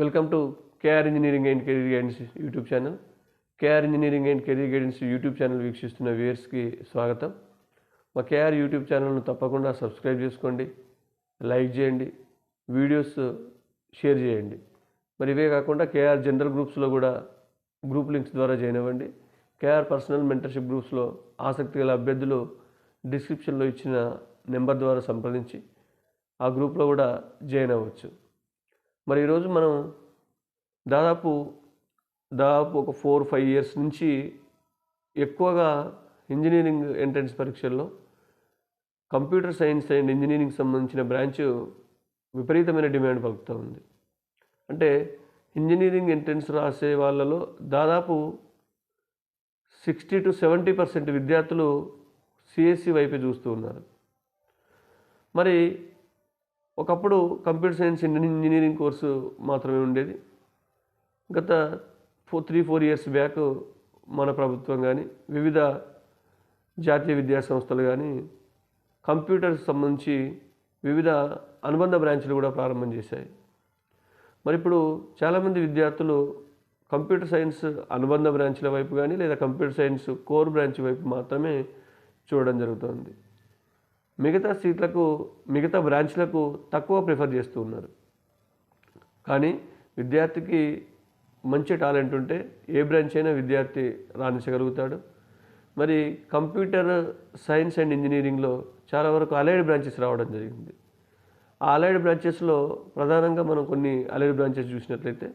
Welcome to KR engineering and career guidance YouTube channel KR engineering and career guidance YouTube channel వీక్షిస్తున్న వ్యూయర్స్కి స్వాగతం. మా KR YouTube ఛానల్ను తప్పకుండా సబ్స్క్రైబ్ చేసుకోండి లైక్ చేయండి వీడియోస్ షేర్ చేయండి. మరి ఇవే కాకుండా కేఆర్ జనరల్ గ్రూప్స్లో కూడా గ్రూప్ లింక్స్ ద్వారా జాయిన్ అవ్వండి. కేఆర్ పర్సనల్ మెంటర్షిప్ గ్రూప్స్లో ఆసక్తి గల అభ్యర్థులు డిస్క్రిప్షన్లో ఇచ్చిన నెంబర్ ద్వారా సంప్రదించి ఆ గ్రూప్లో కూడా జాయిన్ అవ్వచ్చు. మరి ఈరోజు మనం దాదాపు దాదాపు ఒక ఫోర్ ఫైవ్ ఇయర్స్ నుంచి ఎక్కువగా ఇంజనీరింగ్ ఎంట్రన్స్ పరీక్షల్లో కంప్యూటర్ సైన్స్ అండ్ ఇంజనీరింగ్ సంబంధించిన బ్రాంచ్ విపరీతమైన డిమాండ్ పలుకుతూ ఉంది. అంటే ఇంజనీరింగ్ ఎంట్రన్స్ రాసే వాళ్ళలో దాదాపు సిక్స్టీ టు సెవెంటీ పర్సెంట్ విద్యార్థులు సిఎస్సి వైపే చూస్తూ ఉన్నారు. మరి ఒకప్పుడు కంప్యూటర్ సైన్స్ ఇంజనీరింగ్ కోర్సు మాత్రమే ఉండేది. గత four three four years back మన ప్రభుత్వం కానీ వివిధ జాతీయ విద్యా సంస్థలు కానీ కంప్యూటర్ సంబంధించి వివిధ అనుబంధ బ్రాంచ్లు కూడా ప్రారంభం చేశాయి. మరి ఇప్పుడు చాలామంది విద్యార్థులు కంప్యూటర్ సైన్స్ అనుబంధ బ్రాంచ్ల వైపు కానీ లేదా కంప్యూటర్ సైన్స్ కోర్ బ్రాంచ్ వైపు మాత్రమే చూడడం జరుగుతుంది. మిగతా సీట్లకు మిగతా బ్రాంచ్లకు తక్కువ ప్రిఫర్ చేస్తూ ఉన్నారు. కానీ విద్యార్థికి మంచి టాలెంట్ ఉంటే ఏ బ్రాంచ్ అయినా విద్యార్థి రాణించగలుగుతాడు. మరి కంప్యూటర్ సైన్స్ అండ్ ఇంజనీరింగ్లో చాలా వరకు అలైడ్ బ్రాంచెస్ రావడం జరిగింది. ఆ అలైడ్ బ్రాంచెస్లో ప్రధానంగా మనం కొన్ని అలైడ్ బ్రాంచెస్ చూసినట్లయితే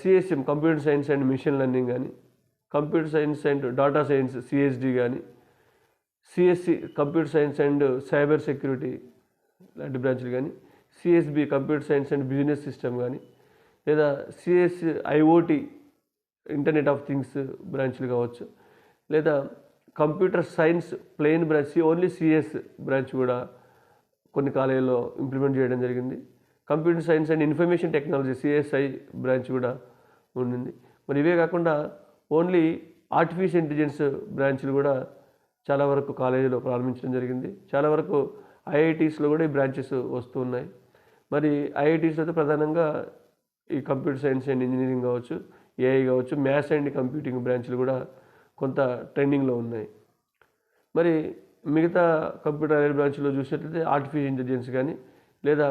CSM computer science and machine learning కానీ computer science and data science CSD కానీ CSC computer science and cyber security లాంటి బ్రాంచ్లు కానీ CSB computer science and business system కానీ లేదా CS IoT internet of things బ్రాంచ్లు కావచ్చు లేదా computer science plain branch only CS branch కూడా కొన్ని కాలేజీలో ఇంప్లిమెంట్ చేయడం జరిగింది. Computer science and information technology CSI branch కూడా ఉండింది. మరి ఇవే కాకుండా ఓన్లీ ఆర్టిఫిషియల్ ఇంటెలిజెన్స్ బ్రాంచ్లు కూడా చాలా వరకు కాలేజీలో ప్రారంభించడం జరిగింది. చాలా వరకు ఐఐటీస్లో కూడా ఈ బ్రాంచెస్ వస్తూ ఉన్నాయి. మరి ఐఐటీస్లో అయితే ప్రధానంగా ఈ కంప్యూటర్ సైన్స్ అండ్ ఇంజనీరింగ్ కావచ్చు ఏఐ కావచ్చు మ్యాథ్స్ అండ్ కంప్యూటింగ్ బ్రాంచ్లు కూడా కొంత ట్రెండింగ్లో ఉన్నాయి. మరి మిగతా కంప్యూటర్ ఐఐ బ్రాంచ్లో చూసినట్లయితే ఆర్టిఫిషియల్ ఇంటెలిజెన్స్ కానీ లేదా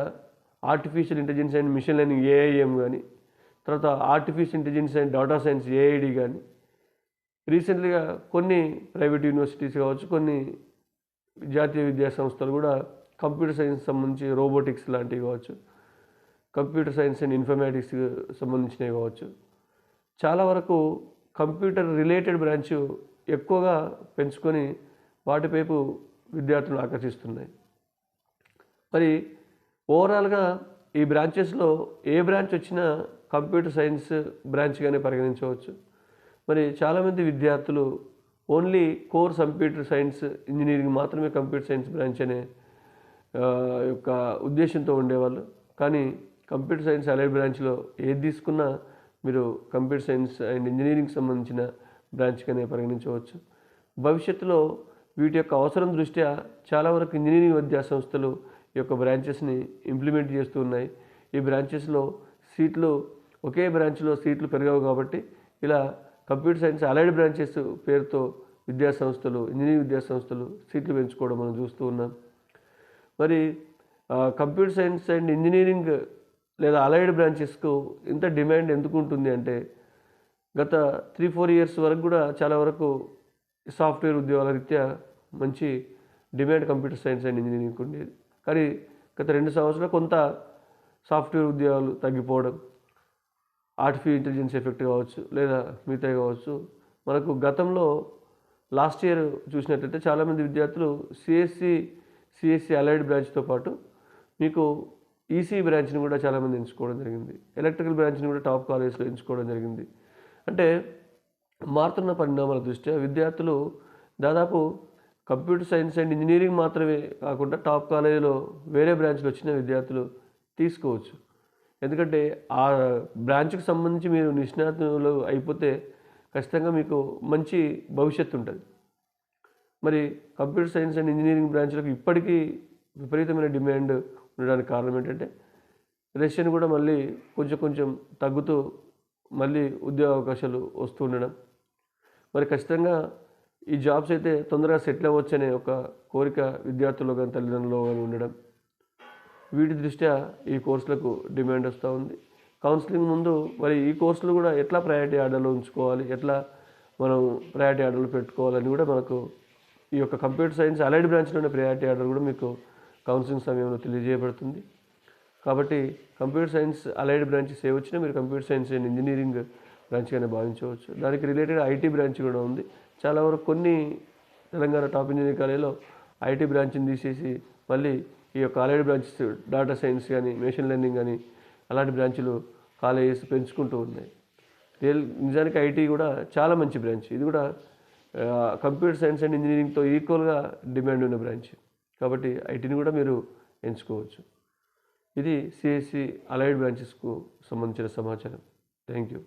artificial intelligence and machine learning AIM కానీ తర్వాత artificial intelligence and data science AID కానీ రీసెంట్లీగా కొన్ని ప్రైవేట్ యూనివర్సిటీస్ కావచ్చు కొన్ని జాతీయ విద్యా సంస్థలు కూడా కంప్యూటర్ సైన్స్ సంబంధించి రోబోటిక్స్ లాంటివి కావచ్చు కంప్యూటర్ సైన్స్ అండ్ ఇన్ఫర్మేటిక్స్ సంబంధించినవి కావచ్చు. చాలా వరకు కంప్యూటర్ రిలేటెడ్ బ్రాంచ్ ఎక్కువగా పెంచుకొని వాటిపైపు విద్యార్థులను ఆకర్షిస్తున్నాయి. మరి ఓవరాల్గా ఈ బ్రాంచెస్లో ఏ బ్రాంచ్ వచ్చినా కంప్యూటర్ సైన్స్ బ్రాంచ్గానే పరిగణించవచ్చు. మరి చాలామంది విద్యార్థులు only core computer science engineering మాత్రమే కంప్యూటర్ సైన్స్ బ్రాంచ్ అనే యొక్క ఉద్దేశంతో ఉండేవాళ్ళు. కానీ కంప్యూటర్ సైన్స్ అలైడ్ బ్రాంచ్లో ఏది తీసుకున్నా మీరు కంప్యూటర్ సైన్స్ అండ్ ఇంజనీరింగ్ సంబంధించిన బ్రాంచ్గానే పరిగణించవచ్చు. భవిష్యత్తులో వీటి యొక్క అవసరం దృష్ట్యా చాలా వరకు ఇంజనీరింగ్ విద్యా సంస్థలు ఈ యొక్క బ్రాంచెస్ని ఇంప్లిమెంట్ చేస్తూ ఉన్నాయి. ఈ బ్రాంచెస్లో సీట్లు ఒకే బ్రాంచ్లో సీట్లు పెరగవు కాబట్టి ఇలా కంప్యూటర్ సైన్స్ అలైడ్ బ్రాంచెస్ పేరుతో విద్యాసంస్థలు ఇంజనీరింగ్ విద్యాసంస్థలు సీట్లు పెంచుకోవడం మనం చూస్తూ ఉన్నాం. మరి కంప్యూటర్ సైన్స్ అండ్ ఇంజనీరింగ్ లేదా అలైడ్ బ్రాంచెస్కు ఇంత డిమాండ్ ఎందుకు ఉంటుంది అంటే గత త్రీ ఫోర్ ఇయర్స్ వరకు కూడా చాలా వరకు సాఫ్ట్వేర్ ఉద్యోగాల రీత్యా మంచి demand computer science and engineering ఉండేది. కానీ గత రెండు సంవత్సరాలు కొంత సాఫ్ట్వేర్ ఉద్యోగాలు తగ్గిపోవడం ఆర్టిఫిషియల్ ఇంటెలిజెన్స్ ఎఫెక్ట్ కావచ్చు లేదా మిగతా కావచ్చు. మనకు గతంలో లాస్ట్ ఇయర్ చూసినట్లయితే చాలామంది విద్యార్థులు సిఎస్సి సిఎస్సి అలైడ్ బ్రాంచ్తో పాటు మీకు ఈసీ బ్రాంచ్ని కూడా చాలామంది ఎంచుకోవడం జరిగింది. ఎలక్ట్రికల్ బ్రాంచ్ని కూడా టాప్ కాలేజ్లో ఎంచుకోవడం జరిగింది. అంటే మారుతున్న పరిణామాల దృష్ట్యా విద్యార్థులు దాదాపు కంప్యూటర్ సైన్స్ అండ్ ఇంజనీరింగ్ మాత్రమే కాకుండా టాప్ కాలేజీలో వేరే బ్రాంచ్లు వచ్చిన విద్యార్థులు తీసుకోవచ్చు. ఎందుకంటే ఆ బ్రాంచ్కి సంబంధించి మీరు నిష్ణాతులు అయిపోతే ఖచ్చితంగా మీకు మంచి భవిష్యత్తు ఉంటుంది. మరి కంప్యూటర్ సైన్స్ అండ్ ఇంజనీరింగ్ బ్రాంచ్లకు ఇప్పటికీ విపరీతమైన డిమాండ్ ఉండడానికి కారణం ఏంటంటే రష్యన్ కూడా మళ్ళీ కొంచెం కొంచెం తగ్గుతూ మళ్ళీ ఉద్యోగ అవకాశాలు వస్తూ ఉండడం. మరి ఖచ్చితంగా ఈ జాబ్స్ అయితే తొందరగా సెటిల్ అవ్వచ్చు అనే ఒక కోరిక విద్యార్థుల్లో కానీ తల్లిదండ్రులు కానీ ఉండడం. వీటి దృష్ట్యా ఈ కోర్సులకు డిమాండ్ వస్తూ ఉంది. కౌన్సిలింగ్ ముందు మరి ఈ కోర్సులు కూడా ఎట్లా ప్రయారిటీ ఆర్డర్లో ఉంచుకోవాలి? ఎట్లా మనం ప్రయారిటీ ఆర్డర్లు పెట్టుకోవాలని కూడా మనకు ఈ యొక్క కంప్యూటర్ సైన్స్ అలైడ్ బ్రాంచ్లోనే ప్రయారిటీ ఆర్డర్ కూడా మీకు కౌన్సిలింగ్ సమయంలో తెలియజేయబడుతుంది. కాబట్టి కంప్యూటర్ సైన్స్ అలైడ్ బ్రాంచెస్ ఏ వచ్చినా మీరు కంప్యూటర్ సైన్స్ అండ్ ఇంజనీరింగ్ బ్రాంచ్గానే భావించవచ్చు. దానికి రిలేటెడ్ ఐటీ బ్రాంచ్ కూడా ఉంది. చాలా వరకు కొన్ని తెలంగాణ టాప్ ఇంజనీరింగ్ కాలేజీలో ఐటీ బ్రాంచ్ని తీసేసి మళ్ళీ ఈ యొక్క అలైడ్ బ్రాంచెస్ డాటా సైన్స్ కానీ మెషిన్ లెర్నింగ్ కానీ అలాంటి బ్రాంచ్లు కాలేజెస్ పెంచుకుంటూ ఉన్నాయి. రియల్ నిజానికి ఐటీ కూడా చాలా మంచి బ్రాంచ్. ఇది కూడా కంప్యూటర్ సైన్స్ అండ్ ఇంజనీరింగ్తో ఈక్వల్గా డిమాండ్ ఉన్న బ్రాంచ్. కాబట్టి ఐటీని కూడా మీరు ఎంచుకోవచ్చు. ఇది సిఎస్సి అలైడ్ బ్రాంచెస్కు సంబంధించిన సమాచారం. Thank you